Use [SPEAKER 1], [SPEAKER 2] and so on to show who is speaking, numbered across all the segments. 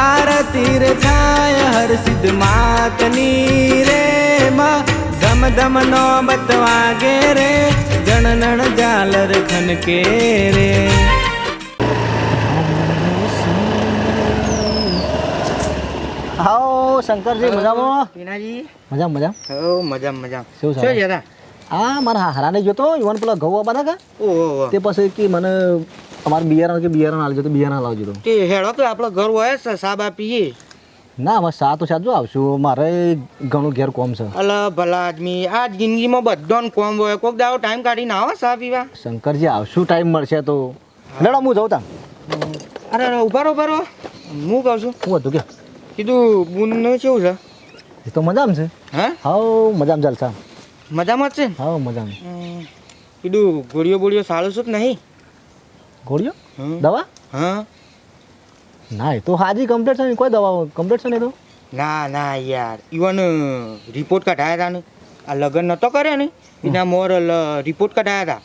[SPEAKER 1] આરતી રે થાય હર સિદ્ધ માતની રે માં. ધમ ધમ નો બતવાગે રે જણનણ જાલર ખનકે રે.
[SPEAKER 2] હાઓ શંકરજી મજામાં?
[SPEAKER 3] ટીનાજી
[SPEAKER 2] મજા મજા
[SPEAKER 3] હો મજા મજા
[SPEAKER 2] શું
[SPEAKER 3] છે
[SPEAKER 2] ચાલે?
[SPEAKER 3] જતા
[SPEAKER 2] આ મારા હારાને જોતો યુવાન પેલા ઘઉં બધા કા?
[SPEAKER 3] ઓહો.
[SPEAKER 2] તે પછી કે મને અમારે બિયારણ કે બિયારણ આવજો તો બિયારણ લાવજો તો.
[SPEAKER 3] તે હેડો કે આપણો ઘર હોય છે સાબા પીએ
[SPEAKER 2] ના હવે સા તો સાચું આવશું. મારે ઘણું ઘેર કોમ છે.
[SPEAKER 3] અલા ભલા આદમી આ જિંદગીમાં બધાને કોમ હોય. કોક દાવો ટાઈમ કાઢીને આવો સા પીવા.
[SPEAKER 2] શંકરજી આવશું ટાઈમ મળશે તો. લેડો હું જાઉં તા
[SPEAKER 3] અરે ઊભા રહો ઊભા રહો. હું કહું છું.
[SPEAKER 2] શું હતું કે?
[SPEAKER 3] કીધું બુનનું કેવું છે?
[SPEAKER 2] એ તો મજામાં છે.
[SPEAKER 3] હા?
[SPEAKER 2] હાવ મજામાં ચાલશે.
[SPEAKER 3] મજામાં જ છે
[SPEAKER 2] હા મજામાં.
[SPEAKER 3] કીધું ગોળીઓ બોળીઓ સારું છું કે નહીં.
[SPEAKER 2] ગોળીઓ? દવા?
[SPEAKER 3] હા
[SPEAKER 2] ના એ તો હાજી કમ્પ્લીટ છે ને કોઈ દવા કમ્પ્લીટ છે ને તો?
[SPEAKER 3] ના ના યાર. ઇવન રિપોર્ટ કઢાયા હતા ને. આ લગ્ન નહોતો કર્યા ને? એના મોર રિપોર્ટ કઢાયા હતા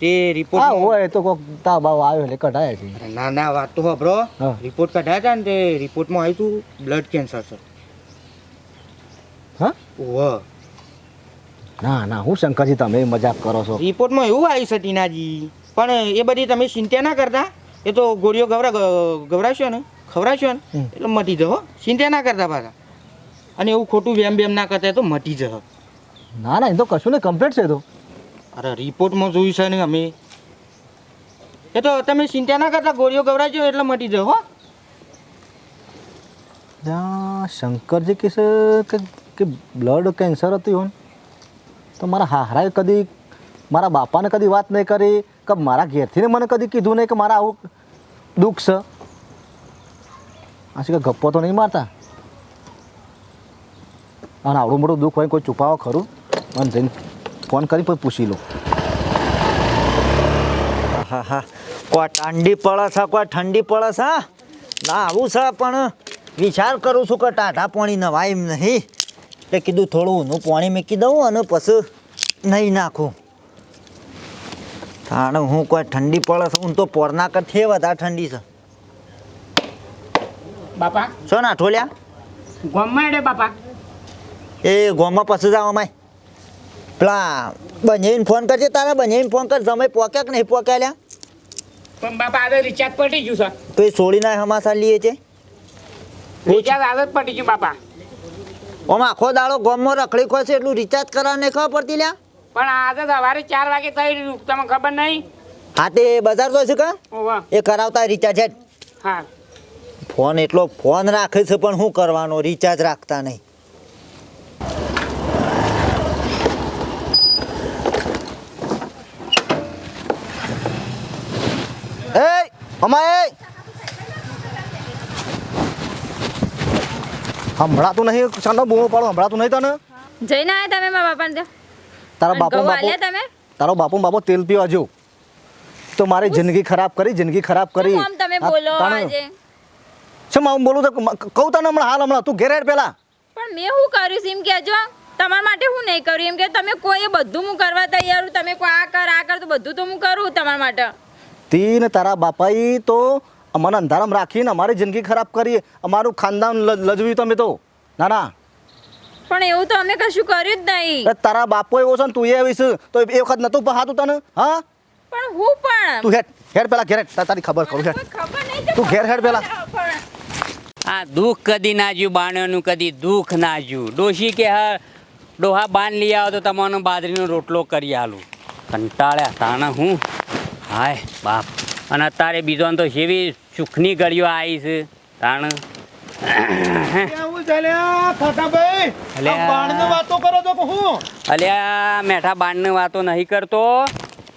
[SPEAKER 3] તે
[SPEAKER 2] હા હોય તો કોક તાવ બાવ આવ્યો એટલે કઢાય છે.
[SPEAKER 3] ના ના વાત તો ખબરો
[SPEAKER 2] હા.
[SPEAKER 3] રિપોર્ટ કઢાયા હતા ને તે રિપોર્ટમાં આવ્યું હતું બ્લડ કેન્સર છે.
[SPEAKER 2] હા?
[SPEAKER 3] ઓહ
[SPEAKER 2] ના ના હું શંકરજી તમે મજાક કરો છો.
[SPEAKER 3] રિપોર્ટમાં એવું આવ્યું છે ટીનાજી. પણ એ બધી તમે ચિંતા ના કરતા. એ તો ગોળીઓ ગવરા ગવરાશો ને ખવડાવશો ને એટલે મટી જહો. ચિંતા ના કરતા પાછા. અને એવું ખોટું વેમ બેમ ના કરતા તો મટી જહ.
[SPEAKER 2] ના ના એ તો કશું નહીં કમ્પ્લેટ છે તો.
[SPEAKER 3] અરે રિપોર્ટમાં જોયું છે ને અમે. એ તો તમે ચિંતા ના કરતા ગોળીઓ ગવરાજો એટલે મટી જહો. હો
[SPEAKER 2] શંકરજી કે કે કે બ્લડ કેન્સર હતું તો મારા હારાએ કદી મારા બાપાને કદી વાત નહીં કરી. કે મારા ઘેરથી મને કદી કીધું નહીં કે મારા આવું દુઃખ છે? આશી કે ગપ્પો તો નહીં મારતા? અને આવડું મોટું દુઃખ હોય કોઈ છુપાવો ખરું? મને જઈને ફોન કરી પછી પૂછી લો.
[SPEAKER 4] હા હા. કોઈ ઠંડી પડે છે, કોઈ ઠંડી પડે છે ના, આવું છે, પણ વિચાર કરું છું કે ટાટા પાણી નવાય એમ નહીં. એટલે કીધું થોડું ઊનું પાણી મૂકી દઉં અને પછી નહીં નાખું. કારણ હું કોઈ ઠંડી પડે છે હું તો પોરના કરથી વધારે ઠંડી છે.
[SPEAKER 5] બાપા?
[SPEAKER 4] છો ના ઠોલ્યા
[SPEAKER 5] ગોમમાં એડે બાપા.
[SPEAKER 4] એ ગોમમાં પછી જાવ અમાય. પેલા બંને ફોન કરજે તારા બંને ફોન કર જમે પોક્યા કે નહીં પોક્યા લ્યા?
[SPEAKER 5] પણ બાપા આજે રિચાર્જ પટી ગયું છે.
[SPEAKER 4] તો એ છોડીને હમાસા લઈએ છે.
[SPEAKER 5] રિચાર્જ આજે પડી પટી ગયું બાપા.
[SPEAKER 4] ઓમાં આખો દાડો ગોમમાં રખડી ખોશે એટલું રિચાર્જ કરવાને ખબર પડતી લ્યા?
[SPEAKER 5] પણ આજે સવારે ચાર વાગે થઈ રહ્યું. તમને ખબર નહીં?
[SPEAKER 4] હા તે બજાર જોઈશું કા?
[SPEAKER 5] ઓવા
[SPEAKER 4] એ કરાવતા રિચાર્જ
[SPEAKER 5] હા.
[SPEAKER 4] ફોન એટલો ફોન રાખે છે પણ શું કરવાનો? રિચાર્જ રાખતા નહીં.
[SPEAKER 2] એ અમાય તો નહીં ચાલો બૂમો પાડો તો નહીં તને?
[SPEAKER 6] જઈને આવ્યા તમે મારા બાપાને ત્યાં?
[SPEAKER 2] તારા બાપુ બાપુ
[SPEAKER 6] તમે?
[SPEAKER 2] તારો બાપુ બાપુ તેલ પીવા જો તો મારી જિંદગી ખરાબ કરી જિંદગી ખરાબ કરી.
[SPEAKER 6] તમે બોલો આજે?
[SPEAKER 2] શું આમ બોલું તો કહું તને હમણાં હાલ હમણાં. તું ઘેર પેલા.
[SPEAKER 6] પણ મેં શું કર્યું છે? એમ કહેજો તમારા માટે હું નહીં કર્યું એમ કે તમે કોઈ બધું હું કરવા તૈયાર હું તમે કોઈ આ કર આ કર તો બધું તો હું કરું તમારા માટે.
[SPEAKER 2] તીન તારા બાપાઈ તો અમને અંધારામાં રાખીને અમારી જિંદગી ખરાબ કરી. અમારું ખાનદાન લ- લજવ્યું તમે તો. ના ના.
[SPEAKER 6] પણ એવું તો અમે કશું કર્યું જ નહીં.
[SPEAKER 2] તારા બાપો એવો છે ને તું એ આવીશ તો એ વખત નતું પહાતું તને હા?
[SPEAKER 6] પણ હું પણ?
[SPEAKER 2] તું હેડ હેડ પેલા ઘેર તારી ખબર કરું હેડ.
[SPEAKER 6] ખબર નહીં તું
[SPEAKER 2] ઘેર હેડ પેલા.
[SPEAKER 5] આ દુઃખ કદી ના જ્યું બાણ્યોનું કદી દુઃખ ના જ્યું. ડોશી કે હા ડોહા બાન લઈ આવો તો તમારો બાજરીનો રોટલો કરી આલું. કંટાળ્યા તાણા હું? હાય બાપ. અને અત્યારે બીજો તો જેવી સુખની ગળીઓ આવી છે તાણ. અલ્યા.
[SPEAKER 3] વાતો કરો તો હું
[SPEAKER 5] અલ્યા મેઠા બાણની વાતો નહીં કરતો.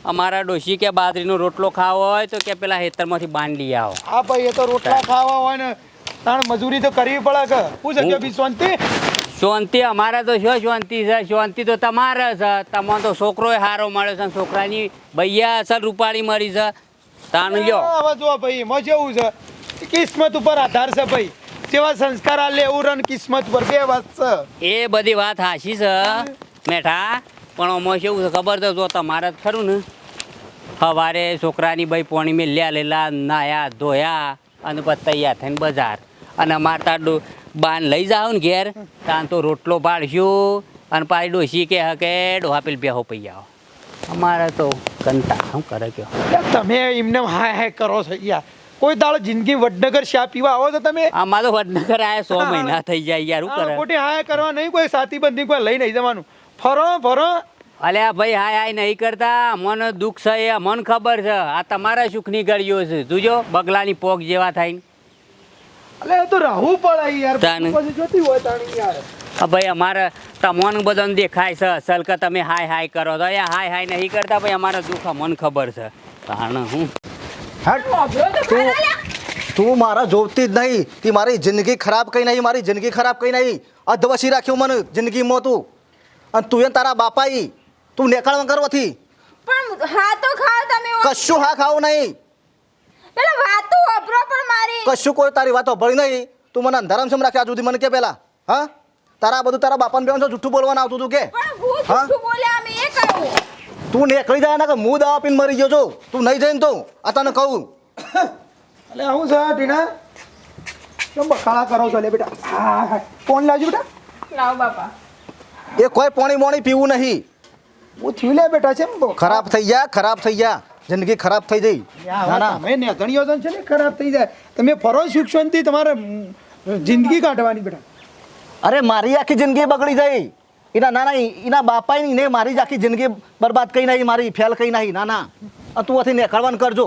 [SPEAKER 5] અમારા ડોશી કે બાજરીનો રોટલો ખાવો હોય તો કે પેલા હેતરમાંથી બાંધ લઈ આવો.
[SPEAKER 3] હા ભાઈ એ તો રોટલા ખાવા હોય ને તાણ મજૂરી તો કરવી પડે કે. હું જગ્યા બી શાંતિ?
[SPEAKER 5] શાંતિ અમારે તો શું શાંતિ છે? શાંતિ તો તમારે છે. તમારો તો છોકરોય સારો મળે છે છોકરાની ભૈયા અસર રૂપાળી મળી છે. તાણ લ્યો.
[SPEAKER 3] હવે જો ભાઈ મજા એવું છે. કિસ્મત ઉપર આધાર છે ભાઈ. જેવા સંસ્કાર આ લેવું રન કિસ્મત પર બે વાત છે.
[SPEAKER 5] એ બધી વાત હાશી છે મેઠા. પણ આમાં કેવું છે ખબર તો જો તમારે જ ખરું ને. સવારે છોકરાની ભાઈ પોણી મેં લ્યા લેલા નાયા ધોયા અને પછી તૈયાર થઈને બજાર. અને અમારે તાર બાન લઈ જાઓ ને ઘેર તાન તો રોટલો પાડશું અને પાછી ડોસી કે હકે ડોહા પેલ બેહો પૈ આવો. અમારે તો કંટા શું કરે કયો?
[SPEAKER 7] તમે એમને હાય હાય કરો છો યાર. કોઈ દાળ જિંદગી વડનગર શા પીવા આવો છો તમે?
[SPEAKER 5] અમારો વડનગર આયા સો મહિના થઈ જાય યાર શું કરે?
[SPEAKER 7] ખોટી હાય કરવા નહીં કોઈ સાથી બંધી કોઈ લઈ નહીં જવાનું. ફરો ફરો.
[SPEAKER 5] અલ્યા ભાઈ હાય હાય નહીં કરતા. મને દુઃખ છે એ મને ખબર છે. આ તમારા સુખની ગળીઓ છે. જોજો બગલાની પોક જેવા થાય.
[SPEAKER 7] અલે તો રહવું પડે યાર. પછી જોતી હોય તાણી યાર.
[SPEAKER 5] ભાઈ અમારે તમને બધાને દેખાય છે. અસલ કે તમે હાય હાય કરો તો હાય હાય નહીં કરતા ભાઈ અમારા દુઃખ મન ખબર છે. કારણ હું.
[SPEAKER 2] હટ તું તું મારા જોવતી જ નહીં તે મારી જિંદગી ખરાબ કઈ નહીં મારી જિંદગી ખરાબ કઈ નહીં અધવસી રાખ્યું મને જિંદગીમાં તું અને તું તારા બાપાઈ તું નેકાળવા કરવાથી
[SPEAKER 6] પણ હા તો ખાઓ તમે
[SPEAKER 2] કશું હા ખાવું નહીં
[SPEAKER 6] પેલા વાત તો પણ મારી
[SPEAKER 2] કશું કોઈ તારી વાતો ભળી નહીં તું મને અંધારામ સમ રાખ્યા સુધી મને કે પેલા હા તારા બધું તારા બાપાને બેન જૂઠું બોલવાનું આવતું તું કે
[SPEAKER 6] પણ હું
[SPEAKER 2] હા?
[SPEAKER 6] જૂઠું બોલ્યા અમે એ કહું
[SPEAKER 2] તું નીકળી જાય ને કે હું દવા પીને મરી ગયો છું તું નહીં જઈને તો આ તને કહું.
[SPEAKER 7] અલે આવું છે ટીના? કેમ બખાડા કરો છો લે બેટા? હા હા. ફોન લાવજો બેટા.
[SPEAKER 6] લાવ બાપા.
[SPEAKER 2] એ કોઈ પાણી મોણી પીવું નહીં.
[SPEAKER 7] હું થયું લે બેટા છે
[SPEAKER 2] ખરાબ થઈ ગયા ખરાબ થઈ ગયા. જિંદગી ખરાબ થઈ જઈ ના ના.
[SPEAKER 7] તમે ને ઘણી વખત છે ને ખરાબ થઈ જાય. તમે ફરો સુખ શાંતિ તમારે જિંદગી કાઢવાની બેટા.
[SPEAKER 2] અરે મારી આખી જિંદગી બગડી જઈ એના ના ના એના બાપાએ નહીં ને મારી જ આખી જિંદગી બરબાદ કઈ નાહી મારી ફેલ કઈ નહીં ના ના. તું આથી નેકાળવાનું કરજો.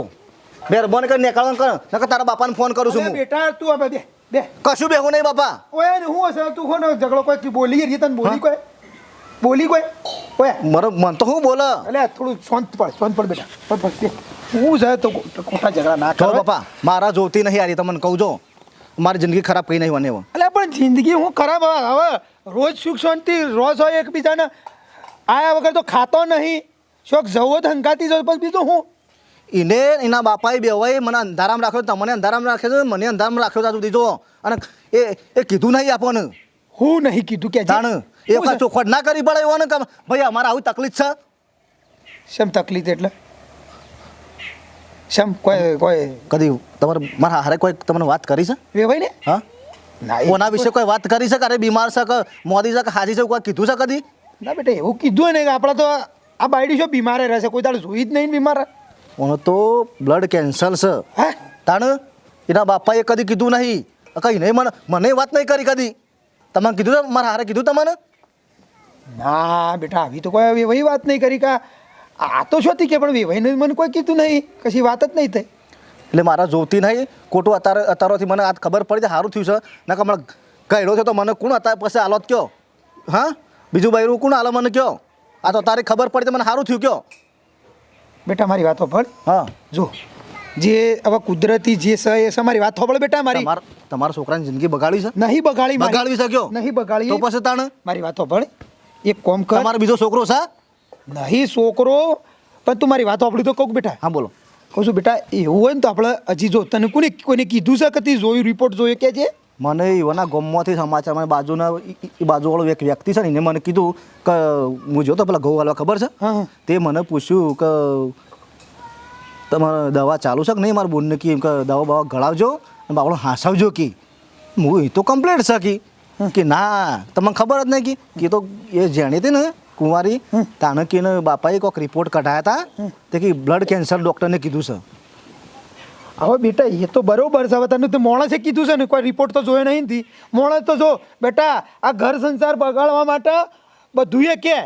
[SPEAKER 2] મહેરબાની કરી નેકાળવાનું કર. નકર તારા બાપાને ફોન કરું છું
[SPEAKER 7] બેટા તું હવે બે બે
[SPEAKER 2] કશું બેહું નહીં બાપા.
[SPEAKER 7] ઓય હું હશે? તું કોનો ઝઘડો કોઈ બોલી રહી તને બોલી કોઈ? બોલી કોઈ? ઓય.
[SPEAKER 2] મારો મન તો હું બોલે?
[SPEAKER 7] એટલે થોડું શાંત પડ શાંત પડ બેટા. પડ. પડ હું છે તો ખોટા ઝઘડા ના કરો.
[SPEAKER 2] બાપા મારા જોતી નહીં આરી તમને કહું જો. મારી જિંદગી ખરાબ કઈ નહીં બને
[SPEAKER 7] એટલે પણ જિંદગી હું ખરાબ હવે રોજ સુખ શાંતિ રોજ હોય એકબીજાને. આયા વગર તો ખાતો નહીં. શોખ જવો તો હંકાતી જવો પછી બીજું હું?
[SPEAKER 2] એને એના બાપાએ બેવાએ મને અંધારામ રાખ્યો તમને અંધારામ રાખ્યો છે મને અંધારામાં રાખ્યો ત્યાં સુધી જો. અને એ એ કીધું નહીં આપણને.
[SPEAKER 7] હું નહીં કીધું કે
[SPEAKER 2] જાણ. એ વખત ચોખવટ ના કરી પડે એવો ને ભાઈ અમારે આવી તકલીફ છે.
[SPEAKER 7] શેમ તકલીફ એટલે? શેમ કોઈ કોઈ
[SPEAKER 2] કદી તમારે મારા હારે કોઈ તમને વાત કરી છે?
[SPEAKER 7] ભાઈ ને?
[SPEAKER 2] હા. કોના વિશે કોઈ વાત કરી છે અરે બીમાર છે કે મોદી છે કે હાજી છે કોઈ કીધું છે કદી
[SPEAKER 7] ના બેટા એવું કીધું ને કે આપણે તો આ બાયડી છો બીમારે રહેશે કોઈ તારે જોઈ જ નહીં બીમાર.
[SPEAKER 2] ઓનો તો બ્લડ કેન્સર છે. તાણ એના બાપાએ કદી કીધું નહીં. કઈ નહીં મને મને વાત નહીં કરી કદી. તમને કીધું મારા હારે કીધું તમને?
[SPEAKER 7] ના બેટા આવી તો કોઈ વિવાહી વાત નહીં કરી કા. આ તો શોતી કે પણ વેવાઈને મને કોઈ કીધું નહીં? કશી વાત જ નહીં થઈ.
[SPEAKER 2] એટલે મારા જોતી નહીં ખોટું અતાર અતારોથી મને આ ખબર પડી છે સારું થયું છે. ના હમણાં ગયડો છે તો મને કોણ અત્યારે પછી આલોત કયો? હા? બીજું બૈરું કોણ આલો મને કયો? આ તો તારી ખબર પડી તો મને સારું થયું કયો?
[SPEAKER 7] બેટા મારી વાતો ભળ
[SPEAKER 2] હા.
[SPEAKER 7] જો જે હવે કુદરતી જે છે એ સમારી વાત સાંભળ બેટા મારી.
[SPEAKER 2] તમારા તમારા છોકરાની જિંદગી બગાડી છે?
[SPEAKER 7] નહીં બગાડી બગાડી
[SPEAKER 2] બગાડવી છે
[SPEAKER 7] નહીં બગાડી.
[SPEAKER 2] તો પછી તાણ?
[SPEAKER 7] મારી વાતો ભળ એક કોમ કર.
[SPEAKER 2] તમારો બીજો છોકરો છે?
[SPEAKER 7] નહીં છોકરો. પણ તું મારી વાતો સાંભળી તો કહું બેટા.
[SPEAKER 2] હા બોલો.
[SPEAKER 7] કહું છું બેટા એવું હોય ને તો આપણે હજી જો તને કોને કોઈને કીધું છે કે જોયું રિપોર્ટ જોયો કે છે?
[SPEAKER 2] મને એવાના ગમમાંથી સમાચાર મને બાજુના બાજુવાળો એક વ્યક્તિ છે ને એને મને કીધું કે હું જો તો પેલા ઘઉં હાલવા ખબર છે. તે મને પૂછ્યું કે તમારે દવા ચાલુ છે કે નહીં મારા બોનને કી? દવા બવા ગળાવજો અને બાપડો હાંસાવજો કે. હું એ તો કમ્પ્લેટ છે કી. કે ના તમને ખબર જ નહીં કી? કે તો એ જાણી હતી ને કુંવારી તાણે કે બાપાએ કોઈક રિપોર્ટ કઢાયા હતા તે કે બ્લડ કેન્સર ડૉક્ટરને કીધું છે.
[SPEAKER 7] હવે બેટા એ તો બરોબર છે. હવે તને તો મોણસે કીધું છે ને કોઈ રિપોર્ટ તો જોયો નહીં થી મોણસ તો જો બેટા આ ઘર સંસાર બગાડવા માટે બધું એ કે.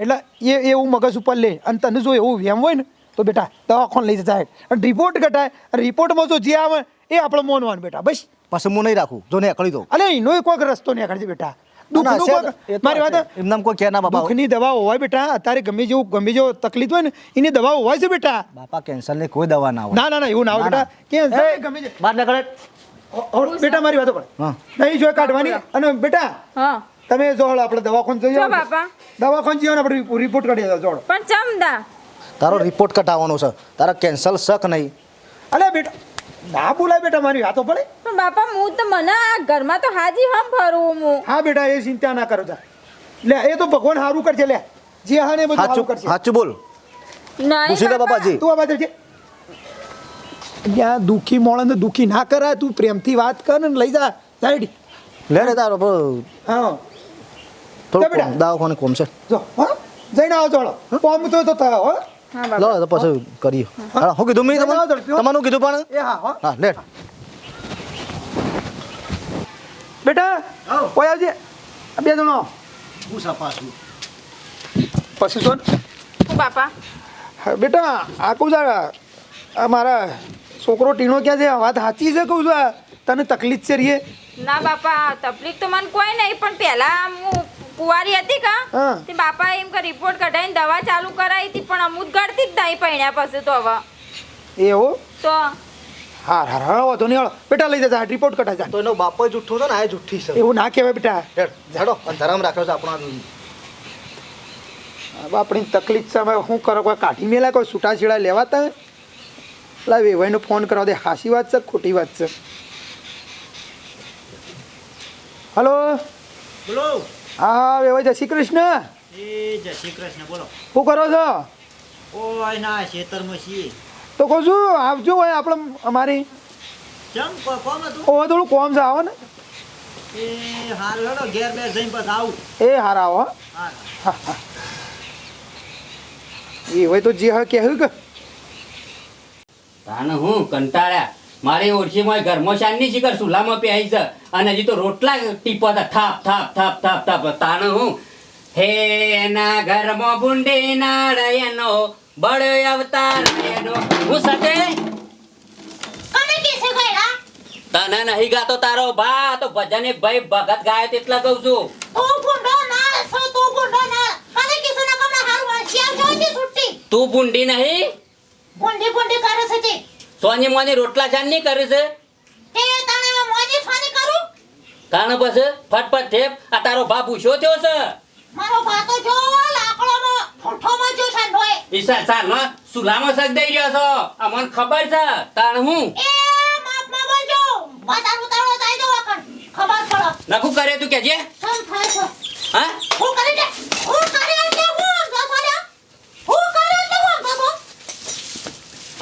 [SPEAKER 7] એટલે એ એવું મગજ ઉપર લે. અને તને જો એવું વેમ હોય ને તો બેટા દવાખાને લઈ જાય અને રિપોર્ટ કઢાય. રિપોર્ટમાં જો જે આવે એ આપણે મોનવાનું બેટા બસ.
[SPEAKER 2] પછી હું નહીં રાખું. જો ને અકળી દો
[SPEAKER 7] અલે એનો કોઈક રસ્તો નહીં અકળજે બેટા. દુઃખનું
[SPEAKER 2] હશે
[SPEAKER 7] કોઈક-
[SPEAKER 2] જ. એ તો
[SPEAKER 7] મારી વાત
[SPEAKER 2] એમનામ કોઈ કે ના બાપા
[SPEAKER 7] દુઃખની દવાઓ હોય બેટા. અત્યારે ગમે જેવું ગમે જેવો તકલીફ હોય ને એની દવાઓ હોય છે બેટા.
[SPEAKER 2] બાપા કેન્સરની કોઈ દવા ના હોય.
[SPEAKER 7] ના ના ના એવું ના હોય બેટા. કેન્સર ગમે છે
[SPEAKER 2] બહાર નીકળે.
[SPEAKER 7] બેટા મારી વાતો પણ નહીં જોઈ કાઢવાની. અને બેટા
[SPEAKER 6] હા.
[SPEAKER 7] તમે જો આપણે દવાખાને જઈએ.
[SPEAKER 6] બાપા.
[SPEAKER 7] દવાખાને જઈએ આપણે રિપોર્ટ કાઢી જોડો.
[SPEAKER 6] પણ ચમદા
[SPEAKER 2] તારો રિપોર્ટ કટાવવાનો છે. તારા કેન્સર શક નહીં.
[SPEAKER 7] અલે બેટા ના બોલાય બેટા મારી વાતો પડે
[SPEAKER 6] પણ બાપા હું તો મને આ ઘરમાં તો હાજી હમ ફરું હું.
[SPEAKER 7] હા બેટા એ ચિંતા ના કરો જા. લે એ તો ભગવાન સારું કરશે લે. જે હા ને બધું સારું કરશે.
[SPEAKER 2] સાચું બોલ.
[SPEAKER 6] નહીં
[SPEAKER 2] બાપાજી.
[SPEAKER 7] તું આ બાજુ છે. ત્યાં દુઃખી મોણને દુખી ના કરાય તું પ્રેમથી વાત કર ને લઈ જા. સાઈડ
[SPEAKER 2] લે રે તારો
[SPEAKER 7] હા.
[SPEAKER 2] થોડું દાવો કોને કોમ છે.
[SPEAKER 7] જો હા જઈને આવો ચાલો કોમ તો તો થયો હા.
[SPEAKER 2] લો તો પછી કરીએ. હા હું કીધું મેં તમને? તમારું કીધું પણ?
[SPEAKER 7] એ હા હો.
[SPEAKER 2] હા લે
[SPEAKER 7] બેટા કોઈ આવજે? બે જણો. પછી? શું?
[SPEAKER 6] હું બાપા.
[SPEAKER 7] બેટા આ કહું છું આ મારા છોકરો ટીનો ક્યાં છે? વાત સાચી છે કહું છું આ? તને તકલીફ છે રીએ
[SPEAKER 6] ના બાપા તકલીફ તો મને કોઈ નહીં પણ પહેલા હું કુંવારી હતી કા?
[SPEAKER 7] હા.
[SPEAKER 6] તે બાપા એમ કે રિપોર્ટ કઢાઈને દવા ચાલુ કરાવી હતી પણ અમુક ગળતી જ નહીં પૈણ્યા પાસે તો હવે.
[SPEAKER 7] એવું?
[SPEAKER 6] તો
[SPEAKER 7] હાર હા હા વાંધો નહીં હાલો. બેટા લઈ જતા રિપોર્ટ કઢા જા.
[SPEAKER 2] તો એનો બાપ જુઠ્ઠો છે ને આ જુઠ્ઠી છે.
[SPEAKER 7] એવું ના કહેવાય બેટા.
[SPEAKER 2] હેડ હેડો ધરમ રાખ્યો છે આપણા
[SPEAKER 7] હવે આપણી તકલીફ છે હવે શું કરો કોઈ કાઢી મેલા કોઈ છૂટાછેડા લેવાતા? લા વેવાઈનો ફોન કરવા દે. હાસી વાત છે ખોટી વાત છે? હલો?
[SPEAKER 4] બોલો.
[SPEAKER 7] હા વેવાઈ જય શ્રી કૃષ્ણ.
[SPEAKER 4] એ જય શ્રી કૃષ્ણ બોલો.
[SPEAKER 7] શું કરો છો?
[SPEAKER 4] ઓય ના ખેતરમાં છીએ.
[SPEAKER 7] તો કહું છું આવજો હોય આપણે અમારી.
[SPEAKER 4] કેમ કોમ હતું?
[SPEAKER 7] ઓ થોડું કોમ છે આવો ને.
[SPEAKER 4] એ હારું હેડો ઘેર બેર જઈને પછી આવું.
[SPEAKER 7] એ હારા આવો
[SPEAKER 4] હા.
[SPEAKER 7] એ હોય તો જે હા કહ્યું કે.
[SPEAKER 5] તાને હું કંટાળ્યા? મારી ઓળખીમાં ઘરમાં શાનની શિખર સુલામાં પ્યાઈ છે. અને હજી તો રોટલા ટીપો હતા. થાપ થાપ થાપ થાપ થાપ. તાણ હું? હે એના ઘરમાં બુંડી નાળયનો બળ અવતાર એનો હું
[SPEAKER 8] ગયડા?
[SPEAKER 5] તને નહીં ગાતો તારો ભા. તો ભજન એક ભાઈ ભગત ગાય તેટલા કહું છું.
[SPEAKER 8] તું
[SPEAKER 5] બુંડી નહીં?
[SPEAKER 8] ભૂંડી ભૂંડી કરે છે
[SPEAKER 5] સોની મોની રોટલા શાન નહીં કરે છે?
[SPEAKER 8] તે તાણે મેં મોજી કરું?
[SPEAKER 5] તાણે પછી ફટફટ ઠેપ. આ તારો ભા પૂછ્યો થયો છે?
[SPEAKER 8] મારો ભાતો જો લાકડામાં ઠોઠોમાં જો છે નોય
[SPEAKER 5] ઈસા સાનો સુલામાં સગ દઈ રહ્યો છો? આ મને ખબર છે. તાણ હું?
[SPEAKER 8] એ માપમાં બોલજો બાતારું તારો તાઈ દો આકણ ખબર પડો.
[SPEAKER 5] નખું કરે તું કેજે
[SPEAKER 8] સમ થાય છે.
[SPEAKER 5] હા?
[SPEAKER 8] હું કરી દે. હું કરી એટલે હું દસોડ્યા હું કરી એટલે હું દસો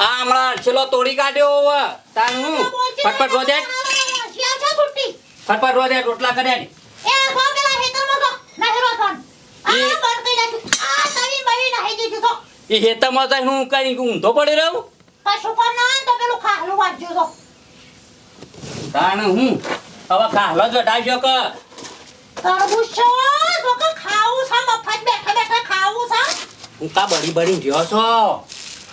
[SPEAKER 5] આ હમણાં છેલ્લો તોડી કાઢ્યો હવે. તાર હું? ફટફટ રોજે? ફટફટ રોજે રોટલા કર્યા ને.
[SPEAKER 8] એ સો પેલા હેતરમાં તો નહેરો થોન આ બંધ કરી નાખ્યું. આ તવી બવી નાહી દીધું તો.
[SPEAKER 5] એ હેતરમાં તો હું કઈ ઊંધો પડી રહું?
[SPEAKER 8] કશું પણ ના તો પેલું ખાલું વાંચ્યો તો.
[SPEAKER 5] તાણ હું? હવે કાહલો જ વટાવશો કે.
[SPEAKER 8] તરબૂચ છે તો ખાવું છે મફત બેઠા બેઠા ખાવું છે.
[SPEAKER 5] હું કા બળી બળી રહ્યો છો?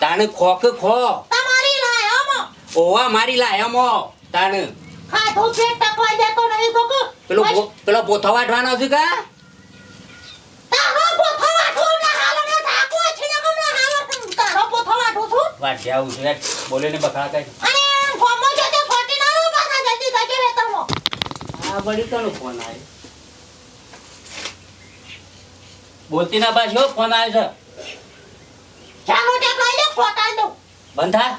[SPEAKER 5] તાણ ખો કે ખો.
[SPEAKER 8] તમારી લાયામાં.
[SPEAKER 5] ઓવા મારી લાયામાં તાણ.
[SPEAKER 8] ખાધું પેટ ટકવા દેતો નહીં તો
[SPEAKER 5] પેલો પેલો પોથો વાટવાનો છે કા?
[SPEAKER 8] તારો પોથો વાઠું ના હાલો ના થાકો છે ને કમને હાલો તારો પોથો વાઠું છું
[SPEAKER 5] વાટ જાવું છે બોલે ને બખડા કઈ
[SPEAKER 8] ફોમો ગોમો જતે ફોટી ના રો પાછા જલ્દી જજે વેતરમાં
[SPEAKER 5] આ બળી કનો ફોન આવ્યો? બોલતી ના પાછો ફોન આવ્યો છે.
[SPEAKER 8] ચાલો ટેપ ફોટા દઉં
[SPEAKER 5] બંધ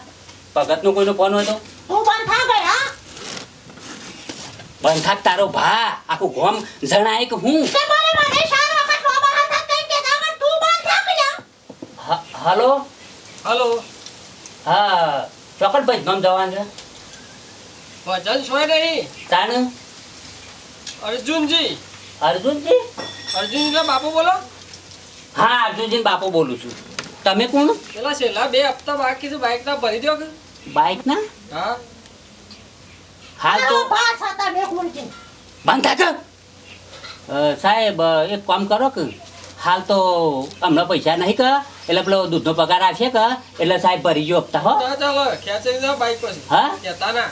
[SPEAKER 5] ભગત નો કોઈનો ફોન હોય તો.
[SPEAKER 8] તું બંધ થા ગયા
[SPEAKER 5] બંધ તારો ભા. આખું ગોમ જણાય કે હું.
[SPEAKER 8] તે મને મને ચાર વખત નો બહાર કઈ કે પણ તું બંધ થા ગયા
[SPEAKER 5] હાલો.
[SPEAKER 9] હલો.
[SPEAKER 5] હા ચોકડ ભાઈ ગમ જવાનું છે.
[SPEAKER 9] ભજન સોય નહીં.
[SPEAKER 5] તાણ?
[SPEAKER 9] અર્જુનજી.
[SPEAKER 5] અર્જુનજી?
[SPEAKER 9] અર્જુનજી બાપુ બોલો.
[SPEAKER 5] હા અર્જુનજી બાપુ બોલું છું. તમે કોણ?
[SPEAKER 9] પેલા છેલ્લા બે હપ્તા બાકી છે બાઇક ના ભરી દો કે?
[SPEAKER 5] બાઈક ના
[SPEAKER 9] હા.
[SPEAKER 5] હાલ તો
[SPEAKER 8] તારો
[SPEAKER 5] બંધ થાક સાહેબ એક કામ કરો કે હાલ તો હમણાં પૈસા નહીં કે એટલે પેલો દૂધનો પગાર આવશે કે એટલે સાહેબ ભરી ગયો હપ્તા હો.
[SPEAKER 9] ના ચાલો ખેંચી જાવ બાઇક પછી.
[SPEAKER 5] હા?
[SPEAKER 9] કેતા ના.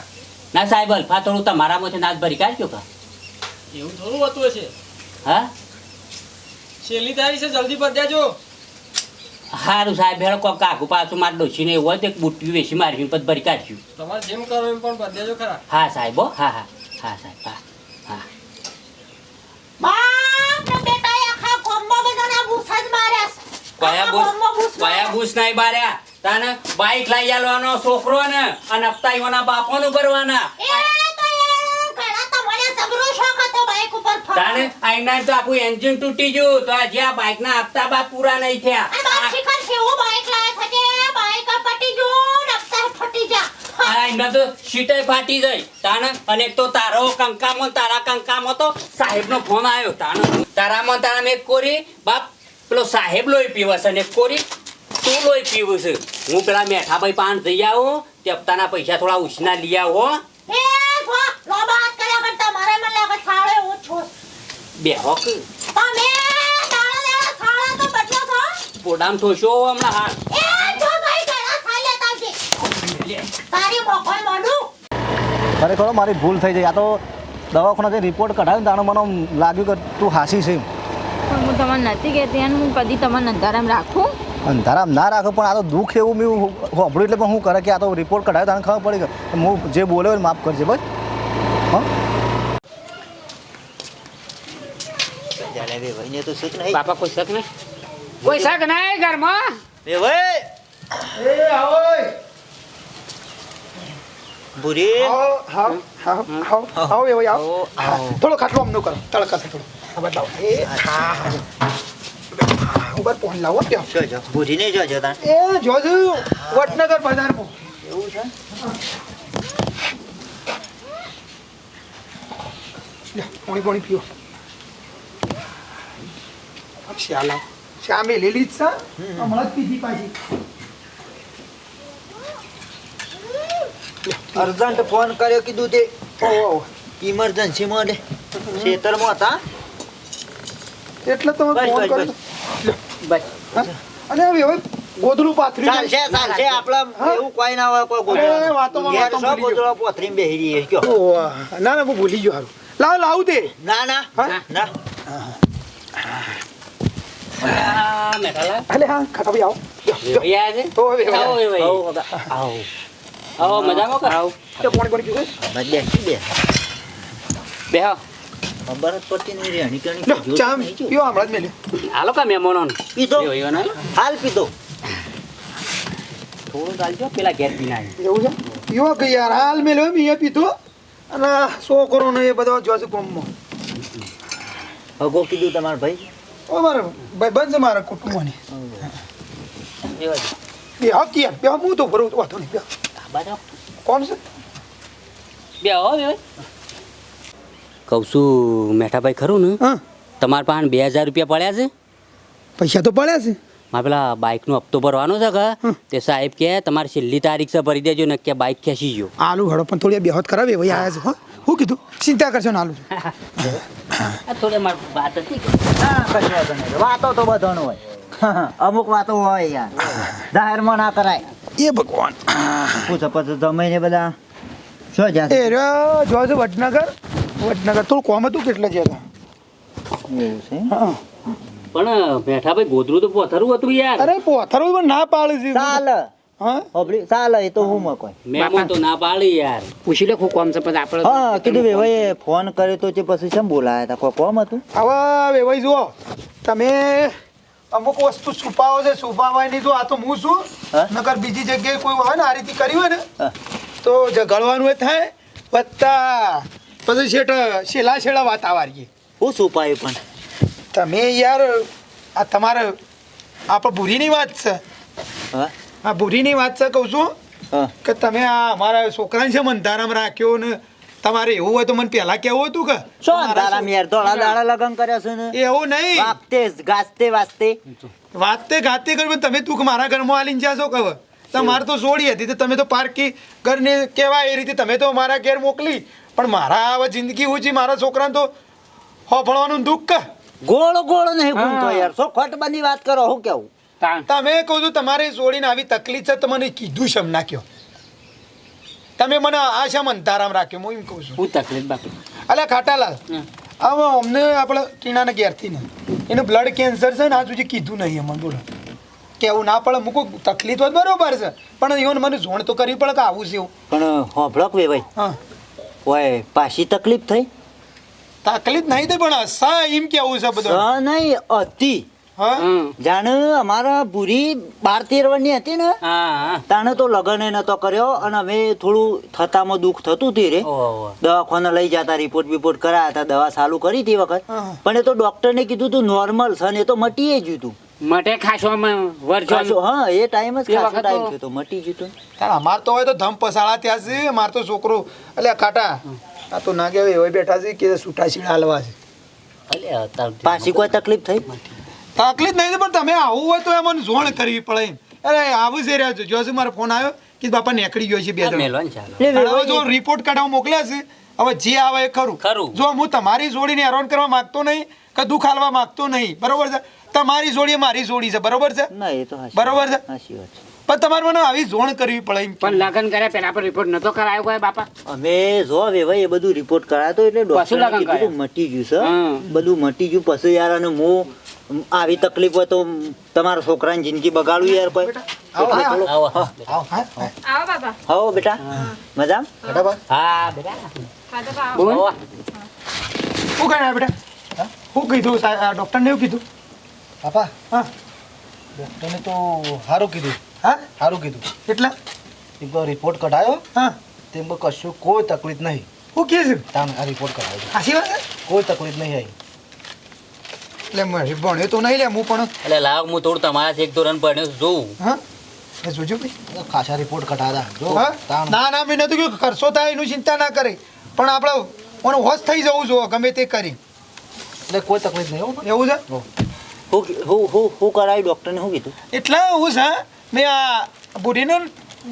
[SPEAKER 5] ના સાહેબ અલ્ફા થોડું તમારામાંથી નાજ ભરી કાઢજો કે.
[SPEAKER 9] એવું થોડું હોતું હશે.
[SPEAKER 5] હા?
[SPEAKER 9] છેલ્લી તારીખ છે જલ્દી ભરી દેજો.
[SPEAKER 5] સારું સાહેબ હેડો કોક કાકુ પાછું મારે ડોસીને એવું હોય તો એક બુટ્ટી વેચી મારી પછી ભરી કાઢ્યું
[SPEAKER 9] તમારે જેમ કરો એમ પણ ભર દેજો ખરા.
[SPEAKER 5] હા સાહેબ હો હા હા હા સાહેબ હા
[SPEAKER 8] બાપ ને
[SPEAKER 5] બાઈક લઈ આલવાનો છોકરો ને અને હપ્તાઈઓના બાપોનું ભરવાના.
[SPEAKER 8] એ તો એ ઘણા શોખ હતો બાઈક ઉપર
[SPEAKER 5] તાને આઈના તો આખું એન્જિન તૂટી ગયું તો આજે આ બાઈક ના હપ્તા બા પૂરા નહીં
[SPEAKER 8] અને બાપ
[SPEAKER 5] થયા
[SPEAKER 8] શિખર કેવું છે કે પટી ગયું હપ્તા ફટી જા
[SPEAKER 5] આ તો સીટે ફાટી જાય તાને અને એક તો તારો કંકામાં તારા કંકામાં તો સાહેબનો ફોન આવ્યો. તાણ તારામાં તારા મેં કોરી બાપ પેલો સાહેબ લોહી પીવે અને ને એક કોરી તું લોહી પીવું છે. હું પેલા મેઠાભાઈ પાન જઈ આવું તે હપ્તાના પૈસા થોડા ઉછના લઈ આવો. હો.
[SPEAKER 8] એ જો લોબા હાથ કર્યા કરતા મારે મને લાગે છાળે ઓછો
[SPEAKER 5] બે હોક
[SPEAKER 8] તમે દાડા દાડા છાળા તો બદલો છો.
[SPEAKER 5] પોડામ ઠોશો હમણાં હાલ.
[SPEAKER 8] એ જો ભાઈ ઘણા ખાઈ લેતા છે તારી મોકોય મોડું
[SPEAKER 2] ખરેખર મારી ભૂલ થઈ જાય. આ તો દવાખાનાથી રિપોર્ટ કઢાવ્યો ને તાણે મને લાગ્યું કે તું હાસી છે
[SPEAKER 6] પણ હું તમને નથી કહેતી અને હું કદી તમને અંધારામ રાખું.
[SPEAKER 2] અંધારામ ના રાખો પણ આ તો દુઃખ એવું મેં હોભળ્યું. એટલે પણ હું કરે કે આ તો રિપોર્ટ કઢાવ્યો તાણે ખબર પડી ગઈ હું જે બોલ્યો એ માફ કરજે બસ. હા?
[SPEAKER 4] તો શક નહીં.
[SPEAKER 5] બાપા કોઈ શક નહીં? કોઈ શક નહીં ઘરમાં?
[SPEAKER 4] વેવાઈ
[SPEAKER 7] એ આવો.
[SPEAKER 4] ભૂરી.
[SPEAKER 7] આવો આવો આવો આવો આવો એ ભાઈ આવો.
[SPEAKER 5] આવો, આવો.
[SPEAKER 7] થોડો ખાટલો અમનો કરો તડકા થોડો. આ બતાવો એ હા હા, ઉપર ફોન લાવો ત્યાં.
[SPEAKER 4] જો ભૂરી નહીં
[SPEAKER 7] એ જોજો વડનગર બજારમાં.
[SPEAKER 4] એવું છે?
[SPEAKER 7] પાણી પાણી પીઓ. શ્યાલ શ્યામે લીલી જ હમણાં જ પીધી પાછી
[SPEAKER 4] અર્જન્ટ ફોન કર્યો કીધું તે
[SPEAKER 7] ઇમરજન્સી ઓહો.
[SPEAKER 4] ખેતરમાં હતા
[SPEAKER 7] એટલે
[SPEAKER 4] તો
[SPEAKER 7] ફોન કર્યો
[SPEAKER 5] બસ
[SPEAKER 7] અને હવે હવે ગોદડું પાથરી
[SPEAKER 4] ચાલશે ચાલશે આપણા એવું કોઈ ના હોય કોઈ
[SPEAKER 7] વાતોમાં
[SPEAKER 4] સબ
[SPEAKER 7] ભૂલી ગયો.
[SPEAKER 4] ગોદડો બેહી રહી કયો
[SPEAKER 7] ના ના હું ભૂલી ગયો હારું લાવ લાવું તે
[SPEAKER 4] ના ના ના
[SPEAKER 7] અલે હા ખાટા ભાઈ આવો.
[SPEAKER 5] છે?
[SPEAKER 7] ઓ, વેવાઈ
[SPEAKER 5] આવો.
[SPEAKER 4] આવો આવો
[SPEAKER 5] આવો. મજામાં કર આવો.
[SPEAKER 7] તે પાણી પાણી પીવું છે?
[SPEAKER 4] બસ બે?
[SPEAKER 5] હા
[SPEAKER 4] ખબર જ પડતી નહીં રેહણી કેણી
[SPEAKER 7] લો,
[SPEAKER 4] કીધું
[SPEAKER 7] ચા
[SPEAKER 4] નહીં જો.
[SPEAKER 7] પીવો હમણાં જ મેલ્યો
[SPEAKER 5] હાલો કા મહેમાનોને?
[SPEAKER 4] પીધો.
[SPEAKER 5] હાલ.
[SPEAKER 4] પીધો.
[SPEAKER 5] થોડું ચાલજો પેલા
[SPEAKER 7] એવું છે? પીવો કે યાર. હાલ મેલ્યો મેં પીધો. અને છોકરો ને એ બધા જોશે કોમમાં
[SPEAKER 4] હગો કીધું તમારા ભાઈ.
[SPEAKER 7] ઓ મારે ભાઈ બંધ છે મારા કુટુંબની. બે હક યાર બે હું તો ભરું વાતો નહીં બે. કોણ છે?
[SPEAKER 5] બેહો વેવાઈ. કહું છું મેઠાભાઈ ખરું ને?
[SPEAKER 7] હા.
[SPEAKER 5] તમારા પાસે બે હજાર રૂપિયા પડ્યા છે?
[SPEAKER 7] પૈસા તો પડ્યા છે.
[SPEAKER 5] મારે પેલા બાઇકનો હપ્તો ભરવાનો છે કે? તે સાહેબ કે તમારી છેલ્લી તારીખ છે ભરી દેજો ને કે બાઇક ખેંચી ગયો.
[SPEAKER 7] આલુ હડો પણ થોડી બેહોત કરાવે ભાઈ આવ્યા છે હા. હું કીધું ચિંતા કરશો ને આલુ.
[SPEAKER 5] થોડી મારી વાત હતી કે
[SPEAKER 4] હા કશી વાંધો નહીં. વાતો તો બધાનો હોય. અમુક વાતો હોય યાર. જાહેરમાં ના કરાય.
[SPEAKER 7] એ ભગવાન.
[SPEAKER 4] પૂછો પછી જમાઈને બધા? શું જ્યાં
[SPEAKER 7] એ રે જો છે વડનગર? વડનગર થોડું કોમ હતું કેટલા જ્યાં
[SPEAKER 4] એવું છે?
[SPEAKER 7] હા.
[SPEAKER 5] પણ મેઠાભાઈ ગોદરું તો પોથરું હતું યાર.
[SPEAKER 7] અરે પોથરું પણ ના પાડ્યું છે.
[SPEAKER 4] ચાલ. હોબળી ચાલ એ તો હું મકોય
[SPEAKER 5] મહેમાન તો ના પાડી યાર.
[SPEAKER 10] પૂછી લે કોમ છે પછી આપણે
[SPEAKER 4] હા કીધું બે ફોન કર્યો તો તે પછી કેમ બોલાયા હતા? કોઈ કોમ હતું?
[SPEAKER 7] હવે વેવાઈ જુઓ તમે અમુક વસ્તુ છુપાવો છે છુપાવાય નહીં તો આ તો હું છું.
[SPEAKER 4] હા?
[SPEAKER 7] નકર બીજી જગ્યાએ કોઈ હોય ને આ રીતે કરી હોય ને. તો ઝઘડવાનું એ થાય વત્તા પછી છેટ છેલ્લા છેલ્લા વાત આવારીએ.
[SPEAKER 4] હું છુપાયું પણ.
[SPEAKER 7] તમે યાર આ તમારે આપણે ભૂરીની વાત છે.
[SPEAKER 4] હા?
[SPEAKER 7] આ ભૂરીની વાત છે કહું છું? કે તમે આ અમારા છોકરાને છે મંધારામ રાખ્યો ને તમારે એવું હોય તો મને પહેલા કેવું હતું કે તમારા
[SPEAKER 4] યાર ધોળા દાડા લગન કર્યા છે ને?
[SPEAKER 7] એવું નહીં.
[SPEAKER 4] વાગતે ગાસ્તે વાસ્તે
[SPEAKER 7] વાતે ગાતે કરી પણ તમે તું મારા ઘરમાં આલીને જાશો કહો. તમારે તો સોડી હતી તો તમે તો પારકી ઘરને કેવા એ રીતે તમે તો મારા ઘેર મોકલી. પણ મારા હવે જિંદગી ઊંચી મારા છોકરાને તો હોફળવાનું દુઃખ કે?
[SPEAKER 4] ગોળ ગોળ નહીં ઘૂમતો યાર. સો ખોટબાની વાત કરો હું કેવું?
[SPEAKER 7] તમે કહું છું તમારે જોડીને આવી તકલીફ છે તો મને કીધું શમ નાખ્યો. તમે મને આ શમ અંતારામ રાખ્યો હું એમ કહું છું.
[SPEAKER 10] હું તકલીફ બાપુ
[SPEAKER 7] અલ્યા ખાટાલાલ હવે અમને આપણે ટીનાના ઘેરથી ને. એનું બ્લડ કેન્સર છે ને આ સુધી કીધું નહીં અમને બોલો. કેવું ના પડે મૂકું તકલીફ હોય તો બરોબર છે. પણ એવું મને જોણ તો કરવી પડે કે આવું છે એવું.
[SPEAKER 4] પણ હોભળક વે ભાઈ.
[SPEAKER 7] હા.
[SPEAKER 4] ઓય પાછી તકલીફ થઈ?
[SPEAKER 7] તકલીફ નહીં થઈ પણ સા એમ કેવું છે બધું.
[SPEAKER 4] નહીં હતી
[SPEAKER 10] હમ
[SPEAKER 4] જાણે અમારા ભૂરી બાર તેર વર્ષની હતી ને? તાણે તો લગ્ન એ નતો કર્યો અને હવે થોડું થતામાં દુઃખ થતું હતું રે. દવાખાને લઈ જતા રિપોર્ટ બિપોર્ટ કરાયા હતા દવા ચાલુ કરી હતી વખત. પણ એ તો ડોક્ટરને કીધું તું નોર્મલ છે ને એ તો મટીએ જ હતું
[SPEAKER 5] મટે ખાસો વર્ષો
[SPEAKER 4] હા એ ટાઈમ જ ખાસો ટાઈમ
[SPEAKER 5] તો-
[SPEAKER 4] થયો તો મટી
[SPEAKER 7] જતો અમાર તો હોય તો ધમ પસાળા ત્યાં છે અમાર તો છોકરો એટલે કાટા આ તો ના કહેવાય એવા બેઠા છે કે છૂટા છીણા હાલવા છે.
[SPEAKER 4] પાછી કોઈ તકલીફ થઈ?
[SPEAKER 7] તકલીફ નહીં પણ તમે આવું હોય તો એમાં જોણ કરવી પડે એમ. અરે આવું છે રહ્યા જો છે મારો ફોન આવ્યો કે બાપા નીકળી ગયો છે બે હવે જો રિપોર્ટ કાઢવા મોકલ્યા છે હવે જે આવે એ ખરું.
[SPEAKER 5] ખરું.
[SPEAKER 7] જો હું તમારી જોડીને હેરાન કરવા માંગતો નહીં કે દુઃખ હાલવા માંગતો નહીં બરોબર છે? તમારી જોડી મારી જોડી છે બરોબર છે?
[SPEAKER 4] તો
[SPEAKER 7] બરોબર છે? પણ તમારે મને આવી જોણ કરવી પડે
[SPEAKER 5] પણ લગન કર્યા પેલા પર રિપોર્ટ નતો કરાયો કોઈ બાપા?
[SPEAKER 4] અમે જો વેવાઈ એ બધું રિપોર્ટ કરાતો એટલે ડોક્ટરે
[SPEAKER 5] લગન
[SPEAKER 4] કીધું કે
[SPEAKER 5] કરાયા?
[SPEAKER 4] મટી ગયું છે. બધું મટી ગયું પછી યાર અને હું આવી તકલીફ હોય તો તમારા છોકરાની જિંદગી બગાડવી યાર કોઈ.
[SPEAKER 7] આવો,
[SPEAKER 4] બેટા મજા
[SPEAKER 5] હા બેટા.
[SPEAKER 6] હા. તો
[SPEAKER 5] બોલ.
[SPEAKER 7] શું કહે બેટા? શું કીધું? ડૉક્ટરને એવું કીધું?
[SPEAKER 2] પાપા
[SPEAKER 7] હા.
[SPEAKER 2] ડૉક્ટરને તો સારું કીધું.
[SPEAKER 7] હા?
[SPEAKER 2] સારું કીધું.
[SPEAKER 7] કેટલા?
[SPEAKER 2] એક રિપોર્ટ કઢાયો.
[SPEAKER 7] હા.
[SPEAKER 2] તેમ કશું કોઈ તકલીફ નહીં.
[SPEAKER 7] શું કહે છે?
[SPEAKER 2] તાન આ રિપોર્ટ કઢાવ્યો છે.
[SPEAKER 7] વાત છે?
[SPEAKER 2] કોઈ તકલીફ નહીં આવી.
[SPEAKER 7] એટલે મારે ભણ્યો તો નહીં લે હું પણ
[SPEAKER 5] એટલે લાવ હું થોડું તમારાથી એક ધોરણ ભણ્યો જોઉં.
[SPEAKER 7] હા? એ જોજો ભાઈ.
[SPEAKER 2] ખાસા રિપોર્ટ કઢાયા જો
[SPEAKER 7] હા? ના ના મેં નતું કીધું ખર્ચો થાય એનું ચિંતા ના કરે. પણ આપણે મને હોશ થઈ જવું જો ગમે તે કરી.
[SPEAKER 2] એટલે કોઈ તકલીફ નહીં હો
[SPEAKER 7] એવું છે?
[SPEAKER 4] હું. હું હું હું કરાવી ડૉક્ટરને શું કીધું?
[SPEAKER 7] એટલે હું છે મેં આ બુઢીનો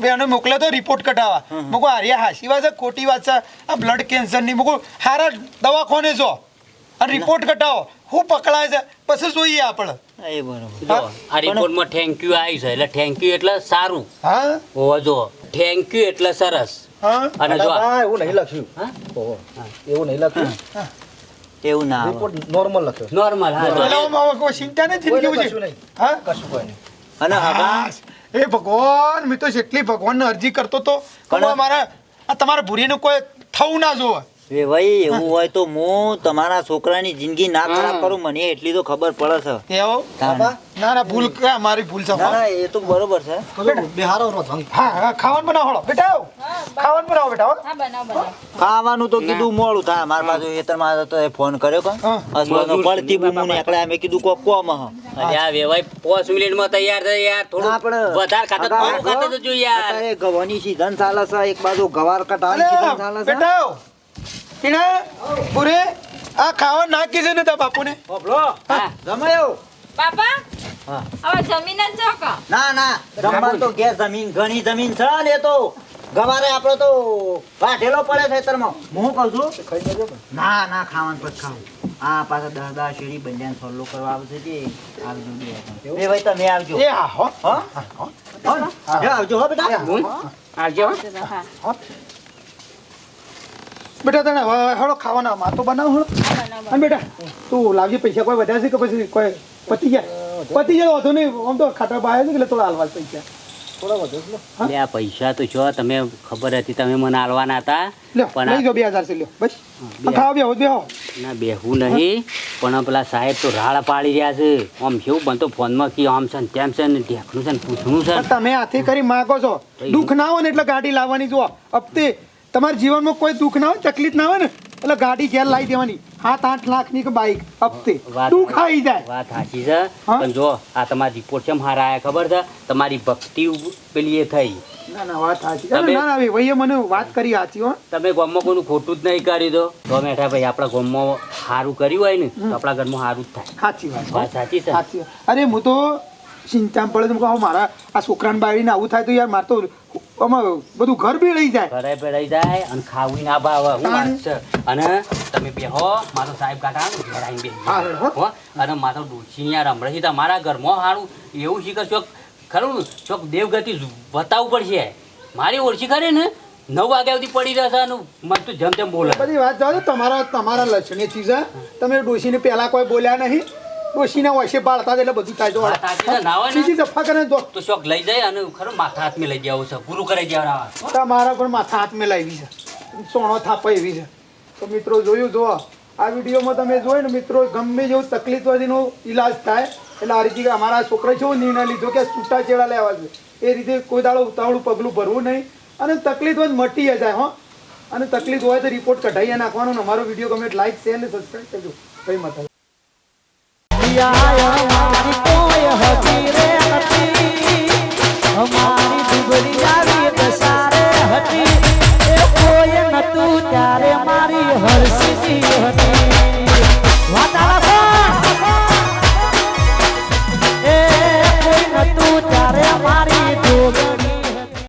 [SPEAKER 7] બેનો મોકલ્યો તો રિપોર્ટ કઢાવા મૂકું આર્યા હાસી વાત છે ખોટી વાત છે. આ બ્લડ કેન્સરની મેં કહું હારા દવાખાને જો. રિપોર્ટ કઢાવો. હું પકડાય છે. પછી જોઈએ આપણે.
[SPEAKER 4] એ બરોબર.
[SPEAKER 5] જો આ રિપોર્ટમાં થેન્ક યુ આવી છે. એટલે થેન્ક યુ એટલે સારું.
[SPEAKER 7] હા?
[SPEAKER 5] હોવા જો થેન્ક યુ એટલે સરસ.
[SPEAKER 7] હા?
[SPEAKER 5] અને જો
[SPEAKER 2] હા, એવું નહીં લખ્યું.
[SPEAKER 5] હા?
[SPEAKER 2] એવું નહીં લખ્યું.
[SPEAKER 4] એવું ના
[SPEAKER 2] રિપોર્ટ નોર્મલ લખ્યો.
[SPEAKER 5] નોર્મલ હા.
[SPEAKER 7] એટલે કોઈ ચિંતા નથી
[SPEAKER 2] કશું
[SPEAKER 7] છે?
[SPEAKER 2] નહીં.
[SPEAKER 7] હા?
[SPEAKER 2] કશું કોઈ નહીં.
[SPEAKER 4] અને હવે
[SPEAKER 7] એ ભગવાન મેં તો જેટલી ભગવાનને અરજી કરતો તો
[SPEAKER 4] પણ-
[SPEAKER 7] મારા આ તમારા ભૂરીનું કોઈ થવું ના જોવે.
[SPEAKER 4] એ ભાઈ એવું હોય તો હું તમારા છોકરાની જિંદગી ના ખરાબ કરું મને એટલી તો ખબર પડે છે.
[SPEAKER 7] એવો ના ના ભૂલ ક્યાં મારી ભૂલ છે
[SPEAKER 4] ના ના એ તો બરોબર છે.
[SPEAKER 2] બિહારો નો?
[SPEAKER 7] હા હા ખાવાનું બનાવો હળો. બેટા આવો. ખાવાનું બનાવો બેટા હા.
[SPEAKER 6] બનાવો બનાવો.
[SPEAKER 4] ખાવાનું તો કીધું મોડું થાય. મારા પાસે ખેતરમાં તો એ ફોન કર્યો કો. અસવાનો પડતી બૂમું એકલા મેં કીધું કોક કોમ હ.
[SPEAKER 5] અને આ વેવાઈ મિનિટમાં તૈયાર થાય યાર. થોડું
[SPEAKER 4] આપણે
[SPEAKER 5] વધારે ખાતર
[SPEAKER 4] આગા
[SPEAKER 5] થોડું ખાતર તો જો યાર.
[SPEAKER 4] અરે ગવાની સીઝન ચાલે છે. એક બાજુ ગવાર કટાવાની સીઝન ચાલે છે.
[SPEAKER 7] બેટા પૂરે આ ખાવા નાખી છે ને તારા બાપુને?
[SPEAKER 4] જમાયો
[SPEAKER 6] બાપા
[SPEAKER 4] હા.
[SPEAKER 6] હવે જમીન જ જો
[SPEAKER 4] ના ના. જમવાનું તો ઘેર જમીન ઘણી જમીન છે ને એ તો. ગવારે આપણો તો વાઢેલો પડે ખેતરમાં. હું કહું છું? ના ના ખાવાનું પછી ખાવું. આ પાછા દસ દસ શેરી બંજાને સોલ્લો કરવા આવશે તે આવજો બે. એ ભાઈ તમે આવજો.
[SPEAKER 7] એ હા હો.
[SPEAKER 4] હો? હો ને? એ આવજો હો બેટા
[SPEAKER 5] આવજો.
[SPEAKER 6] હા.
[SPEAKER 7] બેટા તને હળો ખાવાના માં તો બનાવ હળો અને બેટા તું લાવજે પૈસા કોઈ વધ્યા છે કે પછી કોઈ પતી ગયા? પતી જાય વધુ નહીં આમ તો ખાટા બાયા છે એટલે થોડા હાલવા પૈસા.
[SPEAKER 5] આ પૈસા તો છો તમે ખબર હતી તમે મને આલવાના હતા
[SPEAKER 7] લ્યો
[SPEAKER 5] પણ
[SPEAKER 7] બે હજાર છે લ્યો બસ.
[SPEAKER 5] બે-
[SPEAKER 7] ખાવા બેહો બેહો.
[SPEAKER 5] ના બેહું નહીં પણ પેલા સાહેબ તો રાળ પાડી રહ્યા છે. આમ કેવું બનતો ફોનમાં કે આમ છે ને તેમ છે ને ઢેકનું છે ને પૂછવું છે
[SPEAKER 7] તમે હાથે કરી માગો છો. દુઃખ ના હોય ને એટલે ગાડી લાવવાની જુઓ. હપ્તે તમારા જીવનમાં કોઈ દુઃખ ના હોય તકલીફ ના હોય ને એટલે ગાડી ઘેર લાવી દેવાની. સાત આઠ લાખની બાઈક હપ્તે. તું ખાઈ જાય.
[SPEAKER 5] વાત સાચી છે. પણ જો આ તમારા રિપોર્ટ છે મારા આયા ખબર છે? તમારી ભક્તિ પેલી એ થઈ.
[SPEAKER 7] ના ના વાત સાચી. ના ના ભાઈ મને વાત કરી સાચી હો.
[SPEAKER 5] તમે ગામમાં કોઈનું ખોટું જ નહીં કરી દો તો મેઠા ભાઈ આપણા ગામમાં સારું કર્યું હોય ને તો આપણા ઘરમાં સારું જ થાય.
[SPEAKER 7] સાચી વાત
[SPEAKER 5] વાત સાચી છે.
[SPEAKER 7] અરે હું તો ચિંતા પડે. તો મારા આ છોકરાને બાળીને આવું થાય તો યાર મારે તો આમાં બધું ઘર ભેળાઈ જાય.
[SPEAKER 5] ઘરે ભેળાઈ જાય અને ખાવી ના ભાવે. હું વાત છે. અને તમે બેહો મારો સાહેબ કાકા ઘેર આવીને
[SPEAKER 7] હા,
[SPEAKER 5] અને મારો ડોશી યાર હમણાંથી તમારા ઘરમાં સારું એવું શીખર ચોક ખરું ચોક દેવગતિ બતાવવું પડશે. મારી ઓળખી કરે ને? નવ વાગ્યા સુધી પડી રહેશે અને મને તું જેમ તેમ બોલે.
[SPEAKER 7] બધી વાત જાઓ તમારા તમારા લક્ષણે હે. તમે ડોશીને પહેલા કોઈ બોલ્યા નહીં. ડોશીને હોય છે હતા એટલે બધું થાય તો
[SPEAKER 5] ના. હોય
[SPEAKER 7] સીધી સફા કરે જો
[SPEAKER 5] તો. શોખ લઈ જાય અને ખરો માથા હાથમાં લઈ જાવ છે પૂરું કરી દેવા
[SPEAKER 7] તમારા પણ માથા હાથમાં લાવી છે. સોણો થાપા એવી છે. તો મિત્રો જોયું જો આ વિડીયોમાં તમે જોયું ને મિત્રો ગમે જેવું તકલીફ એનો ઈલાજ થાય એટલે આ રીતે અમારા છોકરાએ જેવો નિર્ણય લીધો કે છૂટા ચેડા લેવા છે એ રીતે કોઈ દાડો ઉતાવળું પગલું ભરવું નહીં. અને તકલીફ હોય તો મટી જાય હો. અને તકલીફ હોય તો રિપોર્ટ કઢાઈ નાખવાનો અમારો વીડિયો ગમે લાઈક શેર અને સબસ્ક્રાઈબ કરજો. કઈ મત
[SPEAKER 11] ત્યારે મારી હરસી હતી વાત